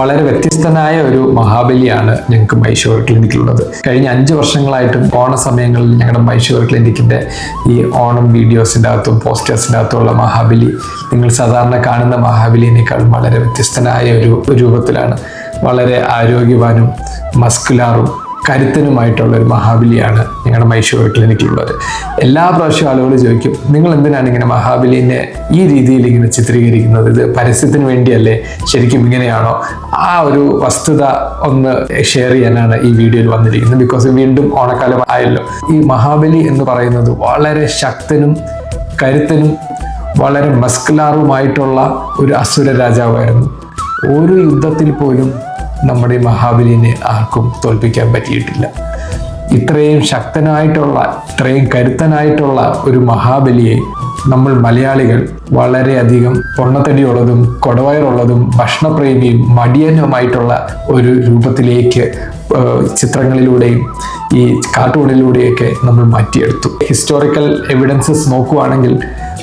വളരെ വ്യത്യസ്തനായ ഒരു മഹാബലിയാണ് ഞങ്ങൾക്ക് മൈഷൂർ ക്ലിനിക്കിലുള്ളത് കഴിഞ്ഞ അഞ്ച് വർഷങ്ങളായിട്ടും ഓണ സമയങ്ങളിൽ ഞങ്ങളുടെ മൈഷൂർ ക്ലിനിക്കിന്റെ ഈ ഓണം വീഡിയോസിന്റെ അകത്തും പോസ്റ്റേഴ്സിന്റെ അകത്തുമുള്ള മഹാബലി നിങ്ങൾ സാധാരണ കാണുന്ന മഹാബലിനേക്കാളും വളരെ വ്യത്യസ്തനായ ഒരു രൂപത്തിലാണ്. വളരെ ആരോഗ്യവാനും മസ്കുലാറും കരുത്തനുമായിട്ടുള്ള ഒരു മഹാബലിയാണ് ഞങ്ങളുടെ മൈസൂർ ക്ലിനിക്കിലുള്ളത്. എല്ലാ പ്രാവശ്യവും ആളുകൾ ചോദിക്കും നിങ്ങൾ എന്തിനാണ് ഇങ്ങനെ മഹാബലിനെ ഈ രീതിയിൽ ഇങ്ങനെ ചിത്രീകരിക്കുന്നത്? ഇത് പരസ്യത്തിന് വേണ്ടിയല്ലേ? ശരിക്കും ഇങ്ങനെയാണോ? ആ ഒരു വസ്തുത ഒന്ന് ഷെയർ ചെയ്യാനാണ് ഈ വീഡിയോയിൽ വന്നിരിക്കുന്നത്. ബിക്കോസ് വീണ്ടും ഓണക്കാലം ആയല്ലോ. ഈ മഹാബലി എന്ന് പറയുന്നത് വളരെ ശക്തനും കരുത്തനും വളരെ മസ്കുലാറുമായിട്ടുള്ള ഒരു അസുര രാജാവായിരുന്നു. ഓരോ യുദ്ധത്തിൽ പോലും നമ്മുടെ മഹാബലിനെ ആർക്കും തോൽപ്പിക്കാൻ പറ്റിയിട്ടില്ല. ഇത്രയും ശക്തനായിട്ടുള്ള ഇത്രയും കരുത്തനായിട്ടുള്ള ഒരു മഹാബലിയെ നമ്മൾ മലയാളികൾ വളരെയധികം പൊണ്ണത്തടിയുള്ളതും കൊടവയറുള്ളതും ഭക്ഷണപ്രേമിയും മടിയനുമായിട്ടുള്ള ഒരു രൂപത്തിലേക്ക് ചിത്രങ്ങളിലൂടെയും ഈ കാർട്ടൂണിലൂടെയൊക്കെ നമ്മൾ മാറ്റിയെടുത്തു. ഹിസ്റ്റോറിക്കൽ എവിഡൻസസ് നോക്കുവാണെങ്കിൽ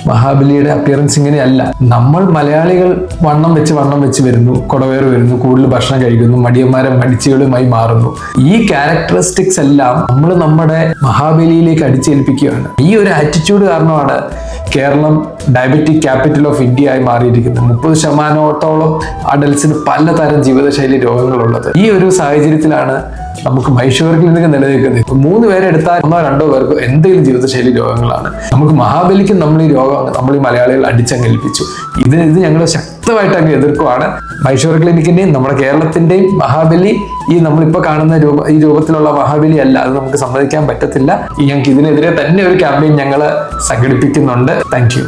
മഹാബലിയുടെ അപ്പിയറൻസ് ഇങ്ങനെയല്ല. നമ്മൾ മലയാളികൾ വണ്ണം വെച്ച് വണ്ണം വെച്ച് വരുന്നു കുടവേർ വരുന്നു കൂടുതൽ ഭക്ഷണം കഴിക്കുന്നു മടിയന്മാരെ മടിച്ചുകളുമായി മാറുന്നു. ഈ ക്യാരക്ടറിസ്റ്റിക്സ് എല്ലാം നമ്മൾ നമ്മുടെ മഹാബലിയിലേക്ക് അടിച്ചേൽപ്പിക്കുകയാണ്. ഈ ഒരു ആറ്റിറ്റ്യൂഡ് കാരണമാണ് Keralam diabetic capital of India ആയി മാറിയിരിക്കുന്നത്. മുപ്പത് ശതമാനത്തോളം അഡൽസിന് പലതരം ജീവിതശൈലി രോഗങ്ങളുള്ളത്. ഈ ഒരു സാഹചര്യത്തിലാണ് നമുക്ക് മൈഷൂരിൽ നിന്നൊക്കെ നിലനിൽക്കുന്നത്. മൂന്ന് പേരെ എടുത്താൽ ഒന്നോ രണ്ടോ പേർക്ക് എന്തെങ്കിലും ജീവിതശൈലി രോഗങ്ങളാണ്. നമുക്ക് മഹാബലിക്ക് നമ്മൾ ഈ രോഗം നമ്മൾ ഈ മലയാളികൾ അടിച്ചങ്ങേൽപ്പിച്ചു ഇത് ഇത് ഞങ്ങൾ ശക്തമായിട്ട് അങ്ങ് എതിർക്കുവാണ്. മൈസൂർ ക്ലിനിക്കിന്റെയും നമ്മുടെ കേരളത്തിന്റെയും മഹാബലി ഈ നമ്മളിപ്പോൾ കാണുന്ന രൂപ ഈ രൂപത്തിലുള്ള മഹാബലി അല്ല. അത് നമുക്ക് സമ്മതിക്കാൻ പറ്റത്തില്ല. ഞങ്ങൾക്ക് ഇതിനെതിരെ തന്നെ ഒരു ക്യാമ്പയിൻ ഞങ്ങൾ സംഘടിപ്പിക്കുന്നുണ്ട്. താങ്ക്